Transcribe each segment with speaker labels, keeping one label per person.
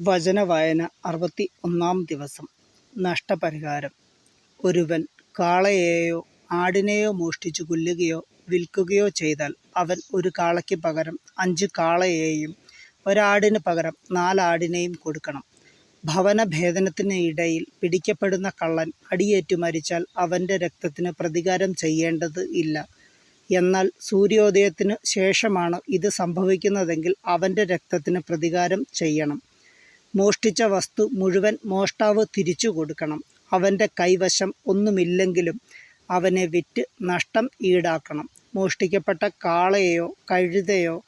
Speaker 1: വചനവായന അറുപത്തി ഒന്നാം ദിവസം. നഷ്ടപരിഹാരം. ഒരുവൻ കാളയെയോ ആടിനെയോ മോഷ്ടിച്ചു കൊല്ലുകയോ വിൽക്കുകയോ ചെയ്താൽ അവൻ ഒരു കാളയ്ക്ക് പകരം അഞ്ച് കാളയെയും ഒരാടിന് പകരം നാലാടിനെയും കൊടുക്കണം. ഭവനഭേദനത്തിന് ഇടയിൽ പിടിക്കപ്പെടുന്ന കള്ളൻ അടിയേറ്റു മരിച്ചാൽ അവന്റെ രക്തത്തിന് പ്രതികാരം ചെയ്യേണ്ടത് ഇല്ല. എന്നാൽ സൂര്യോദയത്തിന് ശേഷമാണ് ഇത് സംഭവിക്കുന്നതെങ്കിൽ അവന്റെ രക്തത്തിന് പ്രതികാരം ചെയ്യണം. മോഷ്ടിച്ച വസ്തു മുഴുവൻ മോഷ്ടാവ് തിരിച്ചു കൊടുക്കണം. അവന്റെ കൈവശം ഒന്നുമില്ലെങ്കിലും അവനെ വിറ്റ് നഷ്ടം ഈടാക്കണം. മോഷ്ടിക്കപ്പെട്ട കാളയെയോ കഴുതയോ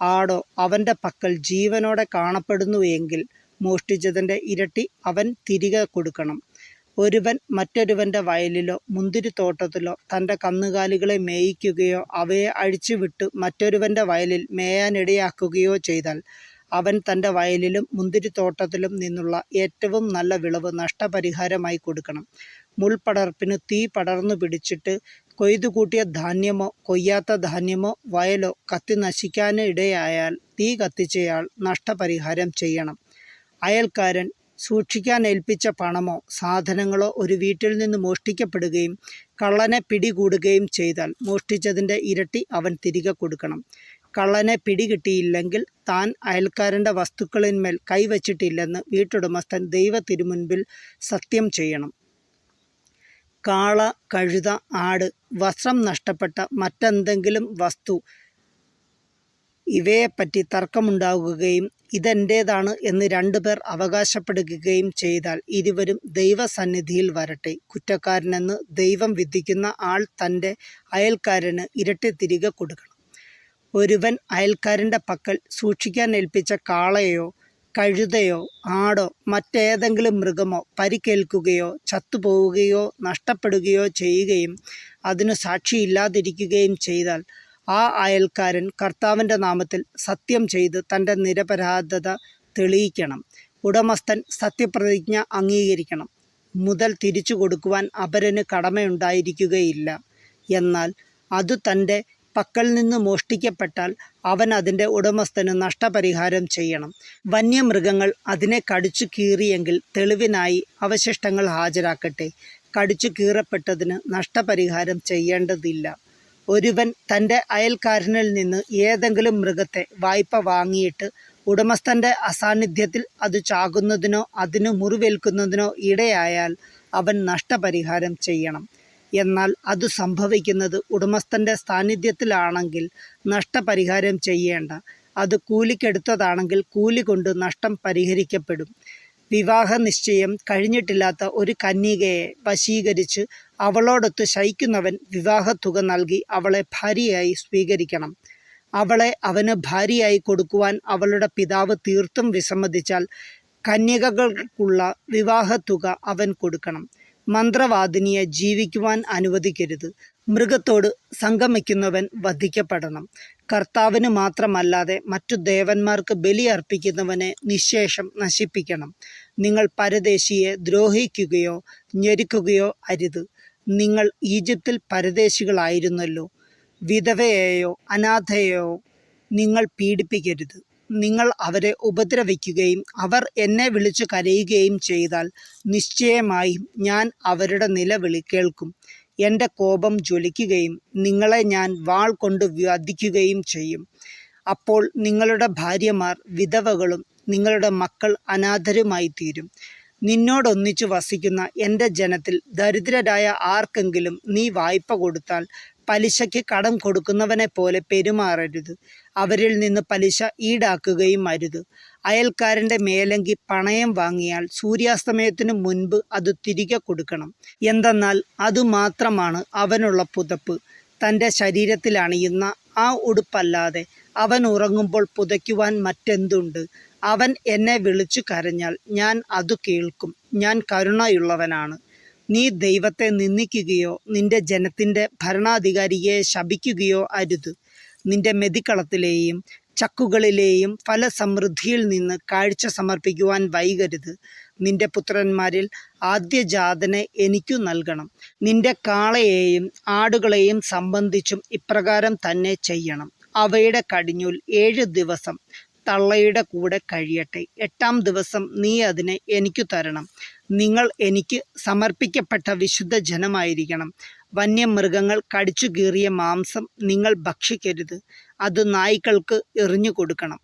Speaker 1: ആടോ അവന്റെ പക്കൽ ജീവനോടെ കാണപ്പെടുന്നു എങ്കിൽ മോഷ്ടിച്ചതിന്റെ ഇരട്ടി അവൻ തിരികെ കൊടുക്കണം. ഒരുവൻ മറ്റൊരുവന്റെ വയലിലോ മുന്തിരിത്തോട്ടത്തിലോ തന്റെ കന്നുകാലികളെ മേയിക്കുകയോ അവയെ അഴിച്ചുവിട്ട് മറ്റൊരുവന്റെ വയലിൽ മേയാനിടയാക്കുകയോ ചെയ്താൽ അവൻ തന്റെ വയലിലും മുന്തിരിത്തോട്ടത്തിലും നിന്നുള്ള ഏറ്റവും നല്ല വിളവ് നഷ്ടപരിഹാരമായി കൊടുക്കണം. മുൾപടർപ്പിന് തീ പടർന്നു പിടിച്ചിട്ട് കൊയ്തുകൂട്ടിയ ധാന്യമോ കൊയ്യാത്ത ധാന്യമോ വയലോ കത്തി നശിക്കാനിടയായാൽ തീ കത്തിച്ചയാൾ നഷ്ടപരിഹാരം ചെയ്യണം. അയൽക്കാരൻ സൂക്ഷിക്കാൻ ഏൽപ്പിച്ച പണമോ സാധനങ്ങളോ ഒരു വീട്ടിൽ നിന്ന് മോഷ്ടിക്കപ്പെടുകയും കള്ളനെ പിടികൂടുകയും ചെയ്താൽ മോഷ്ടിച്ചതിന്റെ ഇരട്ടി അവൻ തിരികെ കൊടുക്കണം. കള്ളനെ പിടികിട്ടിയില്ലെങ്കിൽ താൻ അയൽക്കാരന്റെ വസ്തുക്കളിന്മേൽ കൈവച്ചിട്ടില്ലെന്ന് വീട്ടുടമസ്ഥൻ ദൈവത്തിരുമുൻപിൽ സത്യം ചെയ്യണം. കാള കഴുത ആട് വസ്ത്രം നഷ്ടപ്പെട്ട മറ്റെന്തെങ്കിലും വസ്തു ഇവയെപ്പറ്റി തർക്കമുണ്ടാകുകയും ഇതെന്റേതാണ് എന്ന് രണ്ടുപേർ അവകാശപ്പെടുകയും ചെയ്താൽ ഇരുവരും ദൈവസന്നിധിയിൽ വരട്ടെ. കുറ്റക്കാരനെന്ന് ദൈവം വിധിക്കുന്ന ആൾ തന്റെ അയൽക്കാരന് ഇരട്ടി തിരികെ കൊടുക്കണം. ഒരുവൻ അയൽക്കാരന്റെ പക്കൽ സൂക്ഷിക്കാൻ ഏൽപ്പിച്ച കാളയോ കഴുതയോ ആടോ മറ്റേതെങ്കിലും മൃഗമോ പരിക്കേൽക്കുകയോ ചത്തുപോവുകയോ നഷ്ടപ്പെടുകയോ ചെയ്യുകയും അതിനു സാക്ഷിയില്ലാതിരിക്കുകയും ചെയ്താൽ ആ അയൽക്കാരൻ കർത്താവിന്റെ നാമത്തിൽ സത്യം ചെയ്ത് തന്റെ നിരപരാധത തെളിയിക്കണം. ഉടമസ്ഥൻ സത്യപ്രതിജ്ഞ അംഗീകരിക്കണം. മുതൽ തിരിച്ചു കൊടുക്കുവാൻ അപരന് കടമയുണ്ടായിരിക്കുകയില്ല. എന്നാൽ അത് തന്റെ പക്കൽ നിന്ന് മോഷ്ടിക്കപ്പെട്ടാൽ അവൻ അതിന്റെ ഉടമസ്ഥന് നഷ്ടപരിഹാരം ചെയ്യണം. വന്യമൃഗങ്ങൾ അതിനെ കടിച്ചു കീറിയെങ്കിൽ തെളിവിനായി അവശിഷ്ടങ്ങൾ ഹാജരാക്കട്ടെ. കടിച്ചു കീറപ്പെട്ടതിന് നഷ്ടപരിഹാരം ചെയ്യേണ്ടതില്ല. ഒരുവൻ തന്റെ അയൽക്കാരനിൽ നിന്ന് ഏതെങ്കിലും മൃഗത്തെ വായ്പ വാങ്ങിയിട്ട് ഉടമസ്ഥന്റെ അസാന്നിധ്യത്തിൽ അത് ചാകുന്നതിനോ അതിന് മുറിവേൽക്കുന്നതിനോ ഇടയായാൽ അവൻ നഷ്ടപരിഹാരം ചെയ്യണം. എന്നാൽ അത് സംഭവിക്കുന്നത് ഉടമസ്ഥന്റെ സാന്നിധ്യത്തിലാണെങ്കിൽ നഷ്ടപരിഹാരം ചെയ്യേണ്ട. അത് കൂലിക്കെടുത്തതാണെങ്കിൽ കൂലി കൊണ്ട് നഷ്ടം പരിഹരിക്കപ്പെടും. വിവാഹ നിശ്ചയം കഴിഞ്ഞിട്ടില്ലാത്ത ഒരു കന്യകയെ വശീകരിച്ച് അവളോടൊത്ത് ശയിക്കുന്നവൻ വിവാഹത്തുക നൽകി അവളെ ഭാര്യയായി സ്വീകരിക്കണം. അവളെ അവന് ഭാര്യയായി കൊടുക്കുവാൻ അവളുടെ പിതാവ് തീർത്തും വിസമ്മതിച്ചാൽ കന്യകകൾക്കുള്ള വിവാഹത്തുക അവൻ കൊടുക്കണം. മന്ത്രവാദിനിയെ ജീവിക്കുവാൻ അനുവദിക്കരുത്. മൃഗത്തോട് സംഗമിക്കുന്നവൻ വധിക്കപ്പെടണം. കർത്താവിന് മാത്രമല്ലാതെ മറ്റു ദേവന്മാർക്ക് ബലി അർപ്പിക്കുന്നവനെ നിശേഷം നശിപ്പിക്കണം. നിങ്ങൾ പരദേശിയെ ദ്രോഹിക്കുകയോ ഞെരുക്കുകയോ അരുത്. നിങ്ങൾ ഈജിപ്തിൽ പരദേശികളായിരുന്നല്ലോ. വിധവയെയോ അനാഥയെയോ നിങ്ങൾ പീഡിപ്പിക്കരുത്. നിങ്ങൾ അവരെ ഉപദ്രവിക്കുകയും അവർ എന്നെ വിളിച്ചു കരയുകയും ചെയ്താൽ നിശ്ചയമായും ഞാൻ അവരുടെ നിലവിളി കേൾക്കും. എന്റെ കോപം ജ്വലിക്കുകയും നിങ്ങളെ ഞാൻ വാൾ കൊണ്ട് വ്യാധിക്കുകയും ചെയ്യും. അപ്പോൾ നിങ്ങളുടെ ഭാര്യമാർ വിധവകളും നിങ്ങളുടെ മക്കൾ അനാഥരുമായി തീരും. നിന്നോടൊന്നിച്ചു വസിക്കുന്ന എന്റെ ജനത്തിൽ ദരിദ്രരായ ആർക്കെങ്കിലും നീ വായ്പ കൊടുത്താൽ പലിശയ്ക്ക് കടം കൊടുക്കുന്നവനെ പോലെ പെരുമാറരുത്. അവരിൽ നിന്ന് പലിശ ഈടാക്കുകയും അരുത്. അയൽക്കാരന്റെ മേലങ്കി പണയം വാങ്ങിയാൽ സൂര്യാസ്തമയത്തിനു മുൻപ് അത് തിരികെ കൊടുക്കണം. എന്തെന്നാൽ അതുമാത്രമാണ് അവനുള്ള പുതപ്പ്. തന്റെ ശരീരത്തിൽ അണിയുന്ന ആ ഉടുപ്പല്ലാതെ അവൻ ഉറങ്ങുമ്പോൾ പുതയ്ക്കുവാൻ മറ്റെന്തുണ്ട്? അവൻ എന്നെ വിളിച്ചു കരഞ്ഞാൽ ഞാൻ അത് കേൾക്കും. ഞാൻ കരുണയുള്ളവനാണ്. നീ ദൈവത്തെ നിന്ദിക്കുകയോ നിന്റെ ജനത്തിന്റെ ഭരണാധികാരിയെ ശപിക്കുകയോ അരുത്. നിന്റെ മെതിക്കളത്തിലെയും ചക്കുകളിലെയും ഫലസമൃദ്ധിയിൽ നിന്ന് കാഴ്ച സമർപ്പിക്കുവാൻ വൈകരുത്. നിന്റെ പുത്രന്മാരിൽ ആദ്യജാതനെ എനിക്കു നൽകണം. നിന്റെ കാളയെയും ആടുകളെയും സംബന്ധിച്ചും ഇപ്രകാരം തന്നെ ചെയ്യണം. അവയുടെ കടിഞ്ഞൂൽ ഏഴ് ദിവസം തള്ളയുടെ കൂടെ കഴിയട്ടെ. എട്ടാം ദിവസം നീ അതിനെ എനിക്കു തരണം. നിങ്ങൾ എനിക്ക് സമർപ്പിക്കപ്പെട്ട വിശുദ്ധ ജനമായിരിക്കണം. വന്യമൃഗങ്ങൾ കടിച്ചു കീറിയ മാംസം നിങ്ങൾ ഭക്ഷിക്കരുത്. അത് നായ്ക്കൾക്ക് എറിഞ്ഞു കൊടുക്കണം